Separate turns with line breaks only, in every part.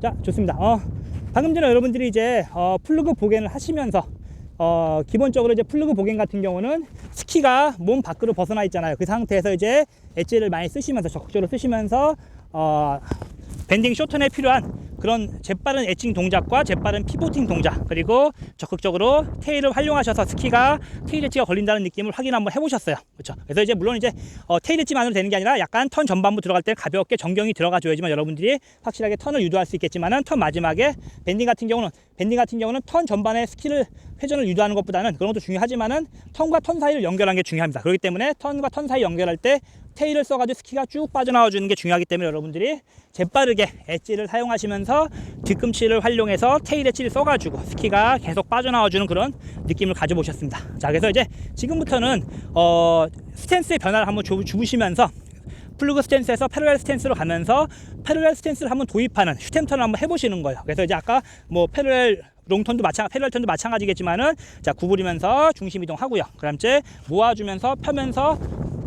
자, 좋습니다. 어, 방금 전에 여러분들이 이제 어, 플러그 복겐을 하시면서 어, 기본적으로 이제 플러그 복겐 같은 경우는 스키가 몸 밖으로 벗어나 있잖아요. 그 상태에서 이제 엣지를 많이 쓰시면서 적극적으로 쓰시면서 어, 밴딩 쇼턴에 필요한 그런 재빠른 엣칭 동작과 재빠른 피보팅 동작 그리고 적극적으로 테일을 활용하셔서 스키가 테일 엣지가 걸린다는 느낌을 확인 한번 해보셨어요. 그렇죠? 그래서 이제 물론 이제 어, 테일 엣지만으로 되는 게 아니라 약간 턴 전반부 들어갈 때 가볍게 정경이 들어가 줘야지만 여러분들이 확실하게 턴을 유도할 수 있겠지만은 턴 마지막에 밴딩 같은 경우는 밴딩 같은 경우는 턴 전반에 스키를 회전을 유도하는 것보다는 그런 것도 중요하지만은 턴과 턴 사이를 연결하는 게 중요합니다. 그렇기 때문에 턴과 턴 사이 연결할 때 테일을 써가지고 스키가 쭉 빠져나와 주는 게 중요하기 때문에 여러분들이 재빠르게 엣지를 사용하시면서 뒤꿈치를 활용해서 테일 엣지를 써가지고 스키가 계속 빠져나와 주는 그런 느낌을 가져보셨습니다. 자, 그래서 이제 지금부터는 어, 스탠스의 변화를 한번 주, 주시면서 플루그 스탠스에서 패러렐 스탠스로 가면서 패러렐 스탠스를 한번 도입하는 슈템턴을 한번 해보시는 거예요. 그래서 이제 아까 뭐 패러렐 롱턴도 마찬 패러렐 턴도 마찬가지겠지만은 자 구부리면서 중심 이동하고요. 그다음 이제 모아주면서 펴면서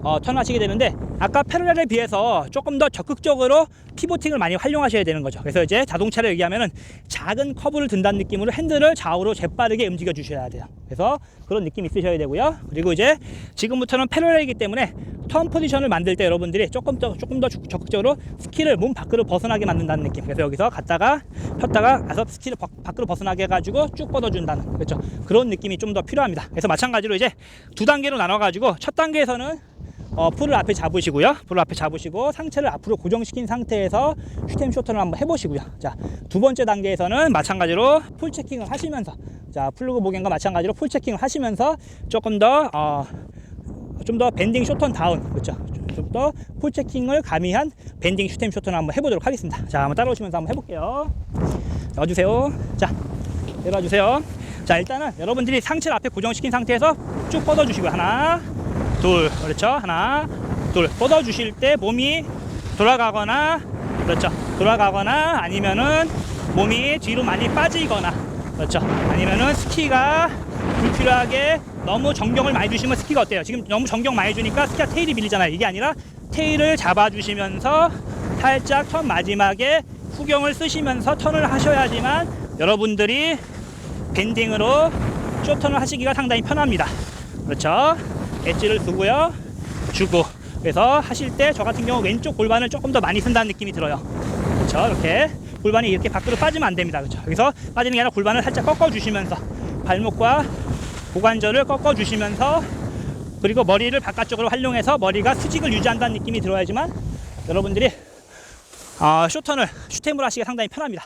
어, 턴하시게 되는데 아까 패러렐에 비해서 조금 더 적극적으로 피보팅을 많이 활용하셔야 되는 거죠. 그래서 이제 자동차를 얘기하면은 작은 커브를 든다는 느낌으로 핸들을 좌우로 재빠르게 움직여 주셔야 돼요. 그래서 그런 느낌 있으셔야 되고요. 그리고 이제 지금부터는 패러렐이기 때문에 턴 포지션을 만들 때 여러분들이 조금 더 조금 더 적- 적극적으로 스키를 몸 밖으로 벗어나게 만든다는 느낌. 그래서 여기서 갔다가 폈다가 가서 스키를 밖- 밖으로 벗어나게 해가지고 쭉 뻗어준다는 그렇죠. 그런 느낌이 좀 더 필요합니다. 그래서 마찬가지로 이제 두 단계로 나눠가지고 첫 단계에서는 어, 풀을 앞에 잡으시고요. 풀을 앞에 잡으시고 상체를 앞으로 고정시킨 상태에서 슈템 쇼턴을 한번 해보시고요. 자, 두 번째 단계에서는 마찬가지로 풀 체킹을 하시면서 자, 플루그 보겐과 마찬가지로 풀 체킹을 하시면서 조금 더 어, 좀 더 밴딩 쇼턴 다운 그렇죠. 좀 더 풀 체킹을 가미한 밴딩 슈템 쇼턴을 한번 해보도록 하겠습니다. 자, 한번 따라오시면서 한번 해볼게요. 넣어주세요. 자, 내려와주세요. 자, 일단은 여러분들이 상체를 앞에 고정시킨 상태에서 쭉 뻗어주시고요. 하나, 둘, 그렇죠. 하나, 둘. 뻗어 주실 때 몸이 돌아가거나, 그렇죠. 돌아가거나 아니면은 몸이 뒤로 많이 빠지거나, 그렇죠. 아니면은 스키가 불필요하게 너무 정경을 많이 주시면 스키가 어때요? 지금 너무 정경 많이 주니까 스키가 테일이 밀리잖아요. 이게 아니라 테일을 잡아 주시면서 살짝 턴 마지막에 후경을 쓰시면서 턴을 하셔야지만 여러분들이 밴딩으로 쇼턴을 하시기가 상당히 편합니다. 그렇죠? 엣지를 두고요. 주고. 그래서 하실 때 저 같은 경우 왼쪽 골반을 조금 더 많이 쓴다는 느낌이 들어요. 그렇죠? 이렇게 골반이 이렇게 밖으로 빠지면 안 됩니다. 그렇죠? 여기서 빠지는 게 아니라 골반을 살짝 꺾어 주시면서 발목과 고관절을 꺾어 주시면서 그리고 머리를 바깥쪽으로 활용해서 머리가 수직을 유지한다는 느낌이 들어야지만 여러분들이 아, 쇼턴을 슈템으로 하시기가 상당히 편합니다.